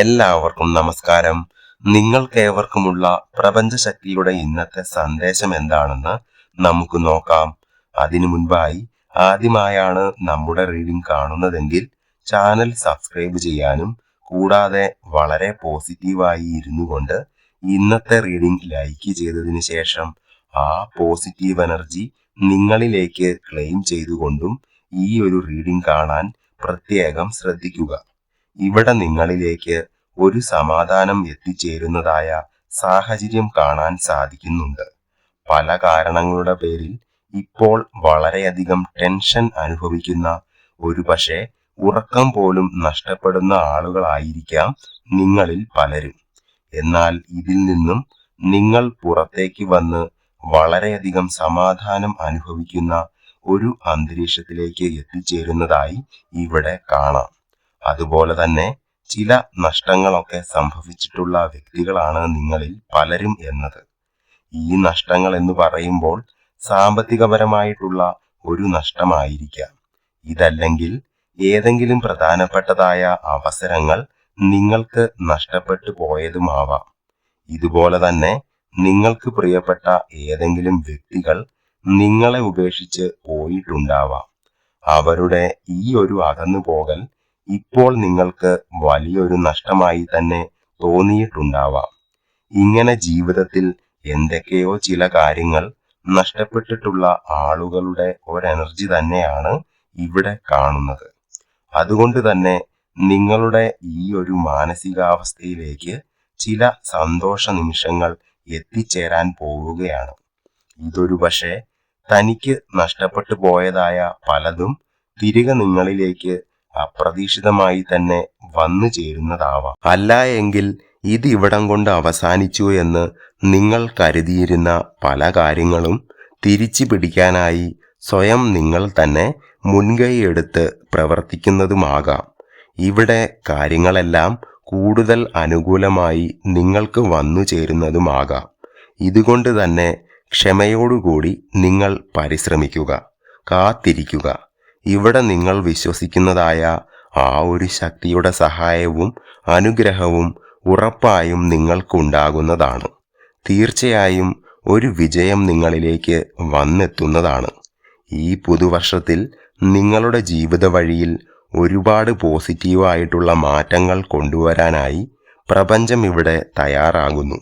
എല്ലാവർക്കും നമസ്കാരം. നിങ്ങൾക്കേവർക്കുമുള്ള പ്രപഞ്ചശക്തിയുടെ ഇന്നത്തെ സന്ദേശം എന്താണെന്ന് നമുക്ക് നോക്കാം. അതിനു മുൻപായി ആദ്യമായാണ് നമ്മുടെ റീഡിംഗ് കാണുന്നതെങ്കിൽ ചാനൽ സബ്സ്ക്രൈബ് ചെയ്യാനും കൂടാതെ വളരെ പോസിറ്റീവായി ഇരുന്നു കൊണ്ട് ഇന്നത്തെ റീഡിംഗ് ലൈക്ക് ചെയ്തതിന് ശേഷം ആ പോസിറ്റീവ് എനർജി നിങ്ങളിലേക്ക് ക്ലെയിം ചെയ്തുകൊണ്ടും ഈ ഒരു റീഡിംഗ് കാണാൻ പ്രത്യേകം ശ്രദ്ധിക്കുക. ഇവിടെ നിങ്ങളിലേക്ക് ഒരു സമാധാനം എത്തിച്ചേരുന്നതായ സാഹചര്യം കാണാൻ സാധിക്കുന്നുണ്ട്. പല കാരണങ്ങളുടെ പേരിൽ ഇപ്പോൾ വളരെയധികം ടെൻഷൻ അനുഭവിക്കുന്ന ഒരു പക്ഷേ ഉറക്കം പോലും നഷ്ടപ്പെടുന്ന ആളുകളായിരിക്കാം നിങ്ങളിൽ പലരും. എന്നാൽ ഇതിൽ നിന്നും നിങ്ങൾ പുറത്തേക്ക് വന്ന് വളരെയധികം സമാധാനം അനുഭവിക്കുന്ന ഒരു അന്തരീക്ഷത്തിലേക്ക് എത്തിച്ചേരുന്നതായി ഇവിടെ കാണാം. അതുപോലെ തന്നെ ചില നഷ്ടങ്ങളൊക്കെ സംഭവിച്ചിട്ടുള്ള വ്യക്തികളാണ് നിങ്ങളിൽ പലരും എന്നത്. ഈ നഷ്ടങ്ങൾ എന്ന് പറയുമ്പോൾ സാമ്പത്തികപരമായിട്ടുള്ള ഒരു നഷ്ടമായിരിക്കാം. ഇതല്ലെങ്കിൽ ഏതെങ്കിലും പ്രധാനപ്പെട്ടതായ അവസരങ്ങൾ നിങ്ങൾക്ക് നഷ്ടപ്പെട്ടു പോയതുമാവാം. ഇതുപോലെ തന്നെ നിങ്ങൾക്ക് പ്രിയപ്പെട്ട ഏതെങ്കിലും വ്യക്തികൾ നിങ്ങളെ ഉപേക്ഷിച്ച് പോയിട്ടുണ്ടാവാം. അവരുടെ ഈ ഒരു അകന്നു പോകൽ ഇപ്പോൾ നിങ്ങൾക്ക് വലിയൊരു നഷ്ടമായി തന്നെ തോന്നിയിട്ടുണ്ടാവാം. ഇങ്ങനെ ജീവിതത്തിൽ എന്തൊക്കെയോ ചില കാര്യങ്ങൾ നഷ്ടപ്പെട്ടിട്ടുള്ള ആളുകളുടെ ഒരെനർജി തന്നെയാണ് ഇവിടെ കാണുന്നത്. അതുകൊണ്ട് തന്നെ നിങ്ങളുടെ ഈ ഒരു മാനസികാവസ്ഥയിലേക്ക് ചില സന്തോഷ നിമിഷങ്ങൾ എത്തിച്ചേരാൻ പോവുകയാണ്. ഇതൊരു പക്ഷേ തനിക്ക് നഷ്ടപ്പെട്ടു പോയതായ പലതും തിരികെ നിങ്ങളിലേക്ക് അപ്രതീക്ഷിതമായി തന്നെ വന്നു ചേരുന്നതാവാം. അല്ല എങ്കിൽ ഇത് ഇവിടം കൊണ്ട് അവസാനിച്ചു എന്ന് നിങ്ങൾ കരുതിയിരുന്ന പല കാര്യങ്ങളും തിരിച്ചു പിടിക്കാനായി സ്വയം നിങ്ങൾ തന്നെ മുൻകൈയെടുത്ത് പ്രവർത്തിക്കുന്നതുമാകാം. ഇവിടെ കാര്യങ്ങളെല്ലാം കൂടുതൽ അനുകൂലമായി നിങ്ങൾക്ക് വന്നു ചേരുന്നതുമാകാം. ഇതുകൊണ്ട് തന്നെ ക്ഷമയോടുകൂടി നിങ്ങൾ പരിശ്രമിക്കുക കാത്തിരിക്കുക. ഇവിടെ നിങ്ങൾ വിശ്വസിക്കുന്നതായ ആ ഒരു ശക്തിയുടെ സഹായവും അനുഗ്രഹവും ഉറപ്പായും നിങ്ങൾക്കുണ്ടാകുന്നതാണ്. തീർച്ചയായും ഒരു വിജയം നിങ്ങളിലേക്ക് വന്നെത്തുന്നതാണ്. ഈ പുതുവർഷത്തിൽ നിങ്ങളുടെ ജീവിത വഴിയിൽ ഒരുപാട് പോസിറ്റീവായിട്ടുള്ള മാറ്റങ്ങൾ കൊണ്ടുവരാനായി പ്രപഞ്ചം ഇവിടെ തയ്യാറാകുന്നു.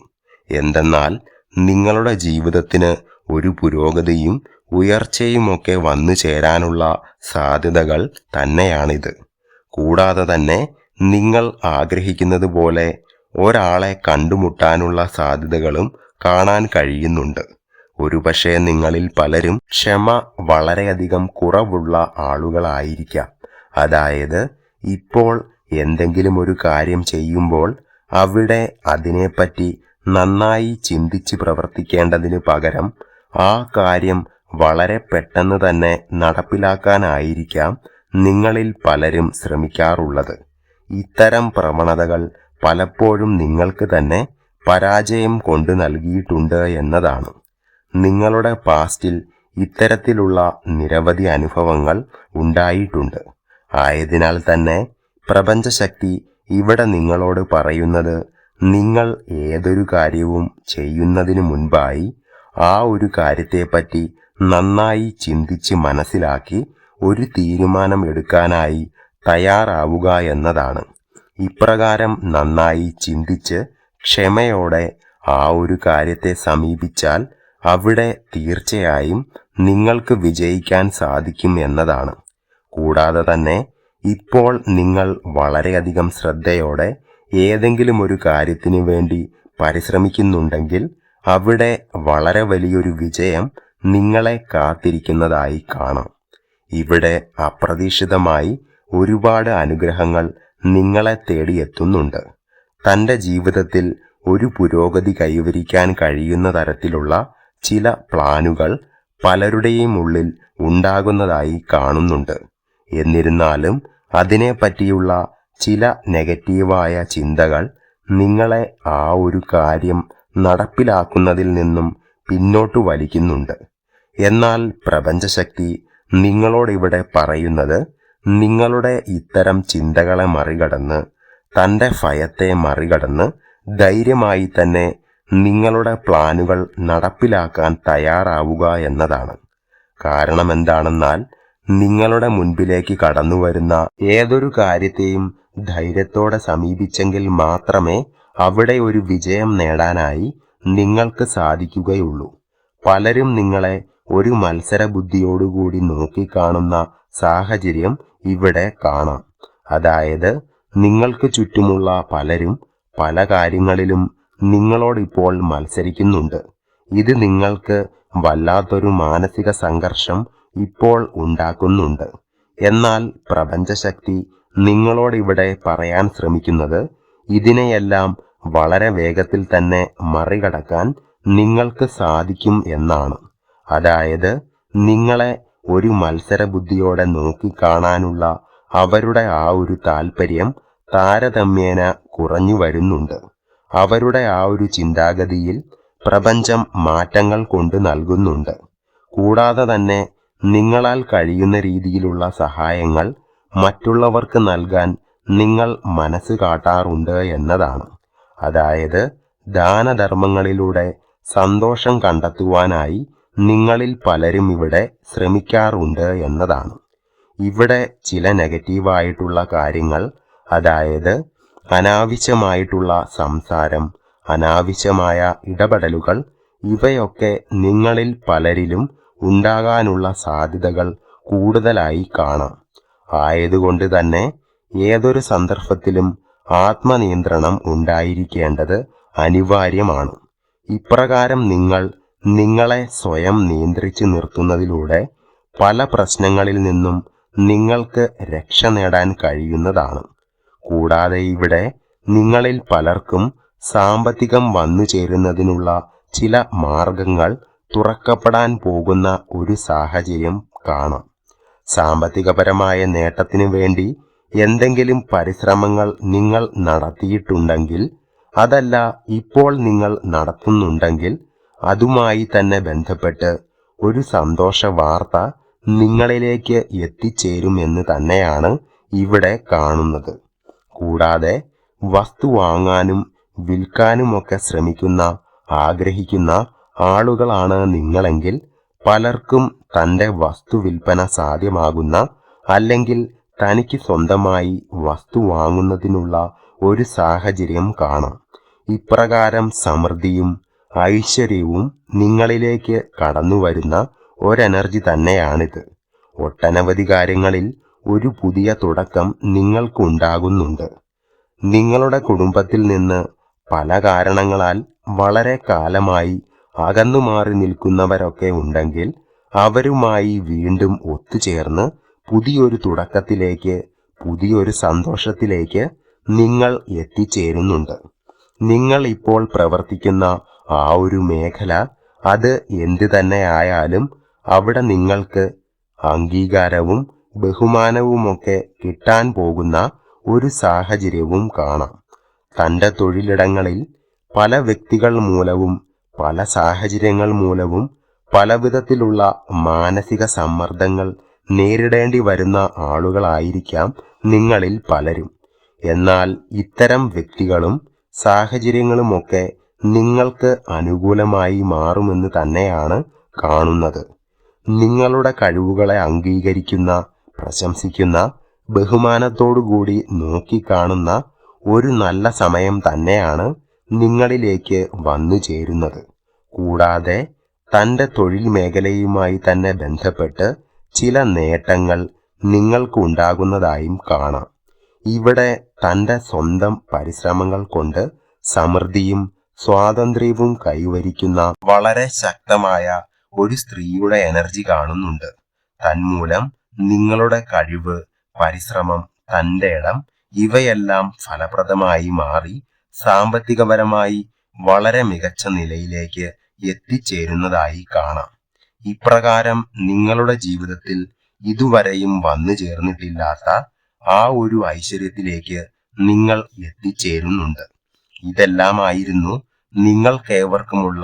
എന്തെന്നാൽ നിങ്ങളുടെ ജീവിതത്തിന് ഒരു പുരോഗതിയും ഉയർച്ചയുമൊക്കെ വന്നു ചേരാനുള്ള സാധ്യതകൾ തന്നെയാണിത്. കൂടാതെ തന്നെ നിങ്ങൾ ആഗ്രഹിക്കുന്നത് പോലെ ഒരാളെ കണ്ടുമുട്ടാനുള്ള സാധ്യതകളും കാണാൻ കഴിയുന്നുണ്ട്. ഒരുപക്ഷെ നിങ്ങളിൽ പലരും ക്ഷമ വളരെയധികം കുറവുള്ള ആളുകളായിരിക്കാം. അതായത് ഇപ്പോൾ എന്തെങ്കിലും ഒരു കാര്യം ചെയ്യുമ്പോൾ അവിടെ അതിനെപ്പറ്റി നന്നായി ചിന്തിച്ച് പ്രവർത്തിക്കേണ്ടതിന് പകരം ആ കാര്യം വളരെ പെട്ടെന്ന് തന്നെ നടപ്പിലാക്കാനായിരിക്കാം നിങ്ങളിൽ പലരും ശ്രമിക്കാറുള്ളത്. ഇത്തരം പ്രവണതകൾ പലപ്പോഴും നിങ്ങൾക്ക് തന്നെ പരാജയം കൊണ്ടു നൽകിയിട്ടുണ്ട് എന്നതാണ്. നിങ്ങളുടെ പാസ്റ്റിൽ ഇത്തരത്തിലുള്ള നിരവധി അനുഭവങ്ങൾ ഉണ്ടായിട്ടുണ്ട്. ആയതിനാൽ തന്നെ പ്രപഞ്ചശക്തി ഇവിടെ നിങ്ങളോട് പറയുന്നത് നിങ്ങൾ ഏതൊരു കാര്യവും ചെയ്യുന്നതിനു മുൻപായി ആ ഒരു കാര്യത്തെപ്പറ്റി നന്നായി ചിന്തിച്ച് മനസ്സിലാക്കി ഒരു തീരുമാനം എടുക്കാനായി തയ്യാറാവുക എന്നതാണ്. ഇപ്രകാരം നന്നായി ചിന്തിച്ച് ക്ഷമയോടെ ആ ഒരു കാര്യത്തെ സമീപിച്ചാൽ അവിടെ തീർച്ചയായും നിങ്ങൾക്ക് വിജയിക്കാൻ സാധിക്കും എന്നതാണ്. കൂടാതെ തന്നെ ഇപ്പോൾ നിങ്ങൾ വളരെയധികം ശ്രദ്ധയോടെ ഏതെങ്കിലും ഒരു കാര്യത്തിനു വേണ്ടി പരിശ്രമിക്കുന്നുണ്ടെങ്കിൽ അവിടെ വളരെ വലിയൊരു വിജയം നിങ്ങളെ കാത്തിരിക്കുന്നതായി കാണാം. ഇവിടെ അപ്രതീക്ഷിതമായി ഒരുപാട് അനുഗ്രഹങ്ങൾ നിങ്ങളെ തേടിയെത്തുന്നുണ്ട് തന്റെ ജീവിതത്തിൽ ഒരു പുരോഗതി കൈവരിക്കാൻ കഴിയുന്ന തരത്തിലുള്ള ചില പ്ലാനുകൾ പലരുടെയും ഉള്ളിൽ ഉണ്ടാകുന്നതായി കാണുന്നുണ്ട്. എന്നിരുന്നാലും അതിനെപ്പറ്റിയുള്ള ചില നെഗറ്റീവായ ചിന്തകൾ നിങ്ങളെ ആ ഒരു കാര്യം നടപ്പിലാക്കുന്നതിൽ നിന്നും പിന്നോട്ടു വലിക്കുന്നുണ്ട്. എന്നാൽ പ്രപഞ്ചശക്തി നിങ്ങളോടിവിടെ പറയുന്നത് നിങ്ങളുടെ ഇത്തരം ചിന്തകളെ മറികടന്ന് തന്റെ ഭയത്തെ മറികടന്ന് ധൈര്യമായി തന്നെ നിങ്ങളുടെ പ്ലാനുകൾ നടപ്പിലാക്കാൻ തയ്യാറാവുക എന്നതാണ്. കാരണം എന്താണെന്നാൽ നിങ്ങളുടെ മുൻപിലേക്ക് കടന്നു വരുന്ന ഏതൊരു കാര്യത്തെയും ധൈര്യത്തോടെ സമീപിച്ചെങ്കിൽ മാത്രമേ അവിടെ ഒരു വിജയം നേടാനായി നിങ്ങൾക്ക് സാധിക്കുകയുള്ളൂ. പലരും നിങ്ങളെ ഒരു മത്സര ബുദ്ധിയോടുകൂടി നോക്കിക്കാണുന്ന സാഹചര്യം ഇവിടെ കാണാം. അതായത് നിങ്ങൾക്ക് ചുറ്റുമുള്ള പലരും പല കാര്യങ്ങളിലും നിങ്ങളോടിപ്പോൾ മത്സരിക്കുന്നുണ്ട്. ഇത് നിങ്ങൾക്ക് വല്ലാത്തൊരു മാനസിക സംഘർഷം ഇപ്പോൾ ഉണ്ടാക്കുന്നുണ്ട്. എന്നാൽ പ്രപഞ്ചശക്തി നിങ്ങളോടിവിടെ പറയാൻ ശ്രമിക്കുന്നത് ഇതിനെയെല്ലാം വളരെ വേഗത്തിൽ തന്നെ മറികടക്കാൻ നിങ്ങൾക്ക് സാധിക്കും എന്നാണ്. അതായത് നിങ്ങളെ ഒരു മത്സര ബുദ്ധിയോടെ നോക്കിക്കാണാനുള്ള അവരുടെ ആ ഒരു താല്പര്യം താരതമ്യേന കുറഞ്ഞു വരുന്നുണ്ട്. അവരുടെ ആ ഒരു ചിന്താഗതിയിൽ പ്രപഞ്ചം മാറ്റങ്ങൾ കൊണ്ട് നൽകുന്നുണ്ട്. കൂടാതെ തന്നെ നിങ്ങളാൽ കഴിയുന്ന രീതിയിലുള്ള സഹായങ്ങൾ മറ്റുള്ളവർക്ക് നൽകാൻ നിങ്ങൾ മനസ്സ് കാട്ടാറുണ്ട് എന്നതാണ്. അതായത് ദാനധർമ്മങ്ങളിലൂടെ സന്തോഷം കണ്ടെത്തുവാനായി നിങ്ങളിൽ പലരും ഇവിടെ ശ്രമിക്കാറുണ്ട് എന്നതാണ്. ഇവിടെ ചില നെഗറ്റീവായിട്ടുള്ള കാര്യങ്ങൾ അതായത് അനാവശ്യമായിട്ടുള്ള സംസാരം അനാവശ്യമായ ഇടപെടലുകൾ ഇവയൊക്കെ നിങ്ങളിൽ പലരിലും ഉണ്ടാകാനുള്ള സാധ്യതകൾ കൂടുതലായി കാണാം. ആയതുകൊണ്ട് തന്നെ ഏതൊരു സന്ദർഭത്തിലും ആത്മനിയന്ത്രണം ഉണ്ടായിരിക്കേണ്ടത് അനിവാര്യമാണ്. ഇപ്രകാരം നിങ്ങൾ നിങ്ങളെ സ്വയം നിയന്ത്രിച്ചു നിർത്തുന്നതിലൂടെ പല പ്രശ്നങ്ങളിൽ നിന്നും നിങ്ങൾക്ക് രക്ഷ നേടാൻ കഴിയുന്നതാണ്. കൂടാതെ ഇവിടെ നിങ്ങളിൽ പലർക്കും സാമ്പത്തികം വന്നു ചേരുന്നതിനുള്ള ചില മാർഗങ്ങൾ തുറക്കപ്പെടാൻ പോകുന്ന ഒരു സാഹചര്യം കാണാം. സാമ്പത്തികപരമായ നേട്ടത്തിനു വേണ്ടി എന്തെങ്കിലും പരിശ്രമങ്ങൾ നിങ്ങൾ നടത്തിയിട്ടുണ്ടെങ്കിൽ അതല്ല ഇപ്പോൾ നിങ്ങൾ നടത്തുന്നുണ്ടെങ്കിൽ അതുമായി തന്നെ ബന്ധപ്പെട്ട് ഒരു സന്തോഷ വാർത്ത നിങ്ങളിലേക്ക് എത്തിച്ചേരുമെന്ന് തന്നെയാണ് ഇവിടെ കാണുന്നത്. കൂടാതെ വസ്തു വാങ്ങാനും വിൽക്കാനുമൊക്കെ ശ്രമിക്കുന്ന ആഗ്രഹിക്കുന്ന ആളുകളാണ് നിങ്ങളെങ്കിൽ പലർക്കും തന്റെ വസ്തു വിൽപ്പന സാധ്യമാകുന്ന അല്ലെങ്കിൽ തനിക്ക് സ്വന്തമായി വസ്തു വാങ്ങുന്നതിനുള്ള ഒരു സാഹചര്യം കാണാം. ഇപ്രകാരം സമൃദ്ധിയും ഐശ്വര്യവും നിങ്ങളിലേക്ക് കടന്നു വരുന്ന ഒരെനർജി തന്നെയാണിത്. ഒട്ടനവധി കാര്യങ്ങളിൽ ഒരു പുതിയ തുടക്കം നിങ്ങൾക്കുണ്ടാകുന്നുണ്ട്. നിങ്ങളുടെ കുടുംബത്തിൽ നിന്ന് പല കാരണങ്ങളാൽ വളരെ കാലമായി അകന്നു മാറി നിൽക്കുന്നവരൊക്കെ ഉണ്ടെങ്കിൽ അവരുമായി വീണ്ടും ഒത്തുചേർന്ന് പുതിയൊരു തുടക്കത്തിലേക്ക് പുതിയൊരു സന്തോഷത്തിലേക്ക് നിങ്ങൾ എത്തിച്ചേരുന്നുണ്ട്. നിങ്ങൾ ഇപ്പോൾ പ്രവർത്തിക്കുന്ന ആ ഒരു മേഖല അത് എന്ത് തന്നെ ആയാലും അവിടെ നിങ്ങൾക്ക് അംഗീകാരവും ബഹുമാനവുമൊക്കെ കിട്ടാൻ പോകുന്ന ഒരു സാഹചര്യവും കാണാം. തന്റെ തൊഴിലിടങ്ങളിൽ പല വ്യക്തികൾ മൂലവും പല സാഹചര്യങ്ങൾ മൂലവും പല വിധത്തിലുള്ള മാനസിക സമ്മർദ്ദങ്ങൾ നേരിടേണ്ടി വരുന്ന ആളുകളായിരിക്കാം നിങ്ങളിൽ പലരും. എന്നാൽ ഇത്തരം വ്യക്തികളും സാഹചര്യങ്ങളുമൊക്കെ നിങ്ങൾക്ക് അനുകൂലമായി മാറുമെന്ന് തന്നെയാണ് കാണുന്നത്. നിങ്ങളുടെ കഴിവുകളെ അംഗീകരിക്കുന്ന പ്രശംസിക്കുന്ന ബഹുമാനത്തോടുകൂടി നോക്കിക്കാണുന്ന ഒരു നല്ല സമയം തന്നെയാണ് നിങ്ങളിലേക്ക് വന്നു ചേരുന്നത്. കൂടാതെ തന്റെ തൊഴിൽ മേഖലയുമായി തന്നെ ബന്ധപ്പെട്ട് ചില നേട്ടങ്ങൾ നിങ്ങൾക്കുണ്ടാകുന്നതായും കാണാം. ഇവിടെ തന്റെ സ്വന്തം പരിശ്രമങ്ങൾ കൊണ്ട് സമൃദ്ധിയും സ്വാതന്ത്ര്യവും കൈവരിക്കുന്ന വളരെ ശക്തമായ ഒരു സ്ത്രീയുടെ എനർജി കാണുന്നുണ്ട്. തന്മൂലം നിങ്ങളുടെ കഴിവ് പരിശ്രമം തന്റെ ഇടം ഇവയെല്ലാം ഫലപ്രദമായി മാറി സാമ്പത്തികപരമായി വളരെ മികച്ച നിലയിലേക്ക് എത്തിച്ചേരുന്നതായി കാണാം. ഇപ്രകാരം നിങ്ങളുടെ ജീവിതത്തിൽ ഇതുവരെയും വന്നു ചേർന്നിട്ടില്ലാത്ത ആ ഒരു ഐശ്വര്യത്തിലേക്ക് നിങ്ങൾ എത്തിച്ചേരുന്നുണ്ട്. ഇതെല്ലാമായിരുന്നു നിങ്ങൾക്കേവർക്കുമുള്ള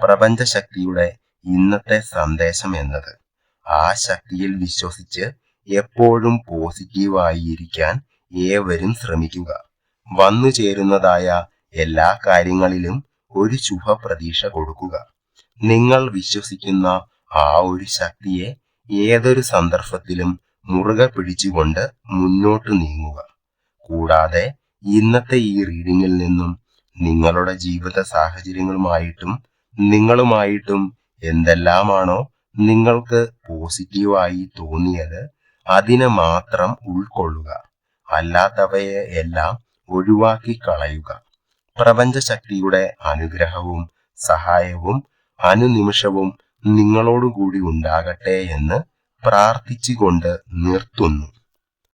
പ്രപഞ്ചശക്തിയുടെ ഇന്നത്തെ സന്ദേശം എന്നത്. ആ ശക്തിയിൽ വിശ്വസിച്ച് എപ്പോഴും പോസിറ്റീവായി ഇരിക്കാൻ ഏവരും ശ്രമിക്കുക. വന്നു ചേരുന്നതായ എല്ലാ കാര്യങ്ങളിലും ഒരു ശുഭപ്രതീക്ഷ കൊടുക്കുക. നിങ്ങൾ വിശ്വസിക്കുന്ന ആ ഒരു ശക്തിയെ ഏതൊരു സന്ദർഭത്തിലും മുറുകെ പിടിച്ചുകൊണ്ട് മുന്നോട്ട് നീങ്ങുക. കൂടാതെ ഇന്നത്തെ ഈ റീഡിങ്ങിൽ നിന്നും നിങ്ങളുടെ ജീവിത സാഹചര്യങ്ങളുമായിട്ടും നിങ്ങളുമായിട്ടും എന്തെല്ലാമാണോ നിങ്ങൾക്ക് പോസിറ്റീവായി തോന്നിയത് അതിനെ മാത്രം ഉൾക്കൊള്ളുക. അല്ലാത്തവയെ എല്ലാം ഒഴിവാക്കി കളയുക. പ്രപഞ്ചശക്തിയുടെ അനുഗ്രഹവും സഹായവും അനുനിമിഷവും നിങ്ങളോടുകൂടി ഉണ്ടാകട്ടെ എന്ന് പ്രാർത്ഥിച്ചുകൊണ്ട് നിർത്തുന്നു.